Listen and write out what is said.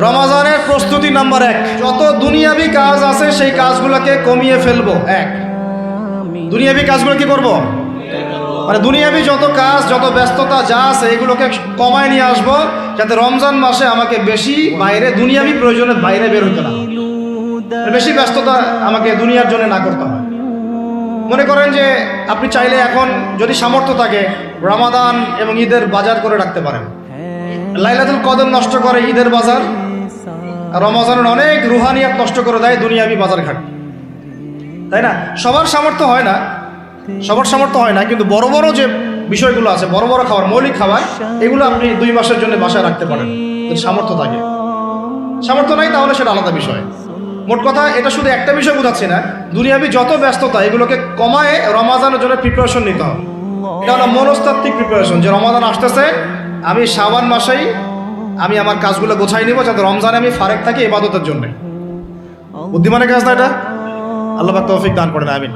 রমাজানের প্রস্তুতি নাম্বার এক। যত দুনিয়াবি কাজ আছে, সেই কাজগুলোকে কমিয়ে ফেলব। এক। দুনিয়াবি কাজগুলো কি করব? মানে দুনিয়াবি যত কাজ, যত ব্যস্ততা যা আছে, এগুলোকে কমায় নিয়ে আসব, যাতে রমজান মাসে আমাকে বেশি বাইরে, দুনিয়াবি প্রয়োজনের বাইরে বের হতে না মানে বেশি ব্যস্ততা আমাকে দুনিয়ার জন্য না করতে হয়। মনে করেন যে, আপনি চাইলে এখন যদি সামর্থ্য থাকে, রমাদান এবং ঈদের বাজার করে রাখতে পারেন। লাইলাতুল কদর নষ্ট করে ঈদের বাজার। রমজানের অনেক রুহানিয়াত নষ্ট করে দেয় দুনিয়াবি বাজার ঘাট তাই না? সবার সামর্থ্য হয় না, সবার সামর্থ্য হয় না, কিন্তু বড় বড় যে বিষয়গুলো আছে, বড় বড় খাবার, মৌলিক খাবার, এগুলো আপনি দুই মাসের জন্য বাসায় রাখতে পারেন। সামর্থ্য থাকে। সামর্থ্য নাই তাহলে সেটা আলাদা বিষয়। মোট কথা, এটা শুধু একটা বিষয় বোঝাচ্ছি না, দুনিয়াবি যত ব্যস্ততা, এগুলোকে কমায় রমাজানের জন্য প্রিপারেশন নিতে হবে। এটা হলো মনস্তাত্ত্বিক প্রিপারেশন যে রমাজান আসতেছে, আমি শাবান মাসেই আমি আমার কাজগুলো গোছাই নিব যাতে রমজানে আমি ফারেক থাকি এবাদতের জন্য। বুদ্ধিমানের কাজ না এটা? আল্লাহ তৌফিক দান করেন আমিন।